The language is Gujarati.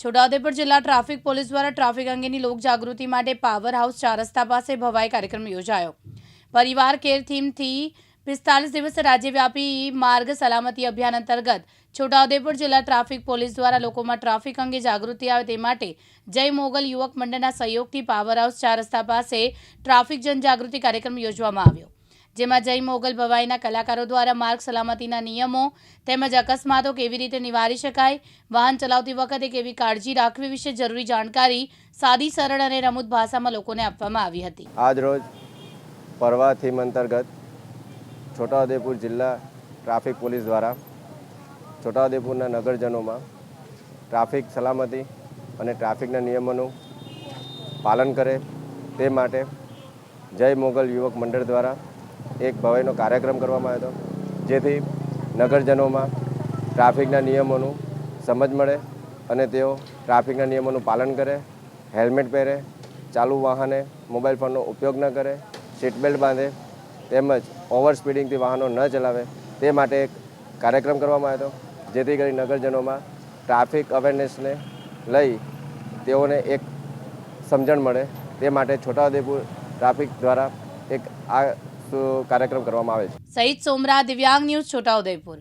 છોટાઉદેપુર જિલ્લા ટ્રાફિક પોલીસ દ્વારા ટ્રાફિક અંગેની લોકજાગૃતિ માટે પાવર હાઉસ ચાર રસ્તા પાસે ભવાઈ કાર્યક્રમ યોજાયો. પરિવાર કેર થીમથી પિસ્તાલીસ દિવસ રાજ્યવ્યાપી માર્ગ સલામતી અભિયાન અંતર્ગત છોટાઉદેપુર જિલ્લા ટ્રાફિક પોલીસ દ્વારા લોકોમાં ટ્રાફિક અંગે જાગૃતિ આવે તે માટે જય મોગલ યુવક મંડળના સહયોગથી પાવર હાઉસ ચાર રસ્તા પાસે ટ્રાફિક જનજાગૃતિ કાર્યક્રમ યોજવામાં આવ્યો. જેમાં જય મોગલ ભવાઈના કલાકારો દ્વારા માર્ગ સલામતીના નિયમો તેમજ અકસ્માતો કેવી રીતે નિવારી શકાય, વાહન ચલાવતી વખતે કેવી કાળજી રાખવી વિશે જરૂરી જાણકારી સાદી, સરળ અને રમૂત ભાષામાં લોકોને આપવામાં આવી હતી. આજ રોજ પરવા અંતર્ગત છોટાઉદેપુર જિલ્લા ટ્રાફિક પોલીસ દ્વારા છોટાઉદેપુરના નગરજનોમાં ટ્રાફિક સલામતી અને ટ્રાફિકના નિયમોનું પાલન કરે તે માટે જય મોગલ યુવક મંડળ દ્વારા એક ભવાઈનો કાર્યક્રમ કરવામાં આવ્યો હતો, જેથી નગરજનોમાં ટ્રાફિકના નિયમોનું સમજ મળે અને તેઓ ટ્રાફિકના નિયમોનું પાલન કરે, હેલ્મેટ પહેરે, ચાલુ વાહને મોબાઈલ ફોનનો ઉપયોગ ન કરે, સીટ બેલ્ટ બાંધે, તેમજ ઓવર સ્પીડિંગથી વાહનો ન ચલાવે, તે માટે એક કાર્યક્રમ કરવામાં આવ્યો હતો, જેથી કરી નગરજનોમાં ટ્રાફિક અવેરનેસને લઈ તેઓને એક સમજણ મળે, તે માટે છોટાઉદેપુર ટ્રાફિક દ્વારા એક આ કાર્યક્રમ કરવામાં આવે છે. સહિત સોમરા દિવ્યાંગ ન્યૂઝ છોટાઉદેપુર